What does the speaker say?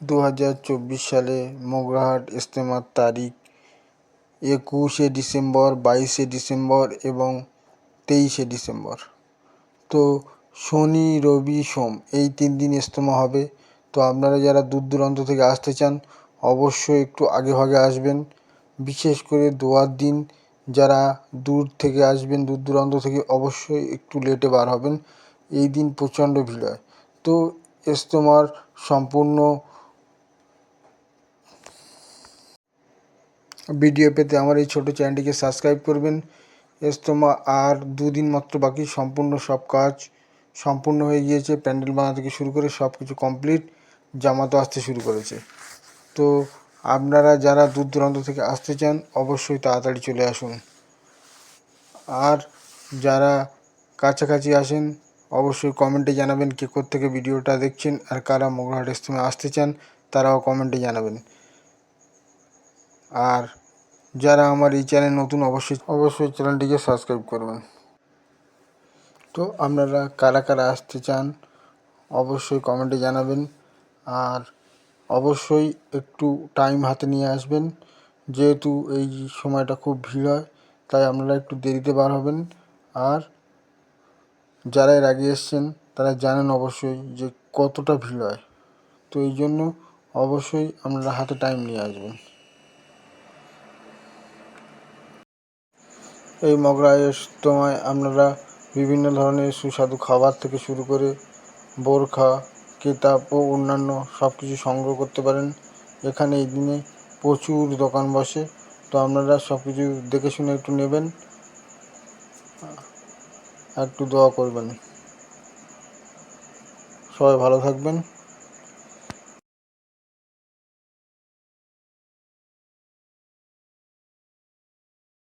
দু হাজার চব্বিশ সালে মোগরাহাট ইজতেমার তারিখ একুশে ডিসেম্বর, বাইশে ডিসেম্বর এবং তেইশে ডিসেম্বর। তো শনি, রবি, সোম এই তিন দিন ইজতেমা হবে। তো আপনারা যারা দূর দূরান্ত থেকে আসতে চান, অবশ্যই একটু আগে ভাগে আসবেন। বিশেষ করে দোয়ার দিন, যারা দূর থেকে আসবেন দূর দূরান্ত থেকে অবশ্যই একটু লেটে বার হবেন। এই দিন প্রচণ্ড ভিড় হয়। তো ইজতেমার সম্পূর্ণ ভিডিও পেতে আমার এই ছোটো চ্যানেলটিকে সাবস্ক্রাইব করবেন। এস্তমা আর দুদিন মাত্র বাকি, সম্পূর্ণ সব কাজ সম্পূর্ণ হয়ে গিয়েছে। প্যান্ডেল বানা থেকে শুরু করে সব কিছু কমপ্লিট জামাতও আসতে শুরু করেছে। তো আপনারা যারা দূর দূরান্ত থেকে আসতে চান, অবশ্যই তাড়াতাড়ি চলে আসুন। আর যারা কাছাকাছি আসেন, অবশ্যই কমেন্টে জানাবেন কে থেকে ভিডিওটা দেখছেন আর কারা মোগরাহাট ইজতেমা আসতে চান, তারাও কমেন্টে জানাবেন। আর যারা আমার এই চ্যানেল নতুন, অবশ্যই অবশ্যই চ্যানেলটিকে সাবস্ক্রাইব করবেন। তো আপনারা কারা কারা আসতে চান, অবশ্যই কমেন্টে জানাবেন। আর অবশ্যই একটু টাইম হাতে নিয়ে আসবেন। যেহেতু এই সময়টা খুব ভিড় হয়, তাই আপনারা একটু দেরিতে বার হবেন। আর যারা এর আগে এসছেন, তারা জানেন অবশ্যই যে কতটা ভিড় হয়। তো এই জন্য অবশ্যই আপনারা হাতে টাইম নিয়ে আসবেন। এই মগরা ইজতেমায় আপনারা বিভিন্ন ধরনের সুস্বাদু খাবার থেকে শুরু করে বোরখা, কেতাব ও অন্যান্য সব কিছু সংগ্রহ করতে পারেন। এখানে এই দিনে প্রচুর দোকান বসে, তো আপনারা সব কিছু দেখে শুনে একটু নেবেন, একটু দোয়া করবেন। সবাই ভালো থাকবেন।